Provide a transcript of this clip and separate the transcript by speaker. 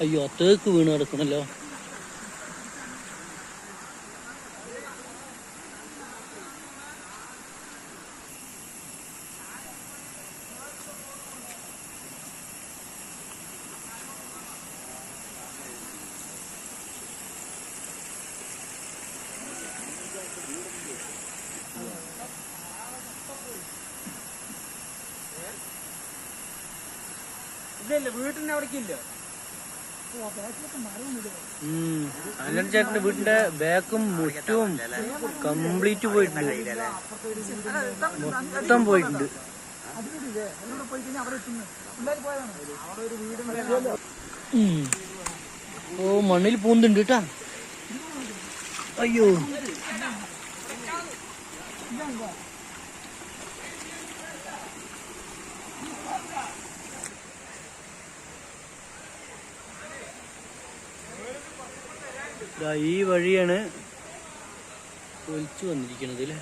Speaker 1: അയ്യോ തേക്ക് വീണ് കിടക്കണല്ലോ
Speaker 2: ഇല്ല വീട്ടിന്റെ അവിടേക്ക് ഇല്ല.
Speaker 1: അല്ലൻ ചേട്ടന്റെ വീടിന്റെ ബാക്കും മുറ്റും കംപ്ലീറ്റ് പോയിട്ടുണ്ട്. മൊത്തം പോയിട്ടുണ്ട്. ഓ മണ്ണിൽ പൂന്തുണ്ട് കേട്ടാ. അയ്യോ. ഈ വഴിയാണ് ഒലിച്ചു വന്നിരിക്കുന്നത് അല്ലേ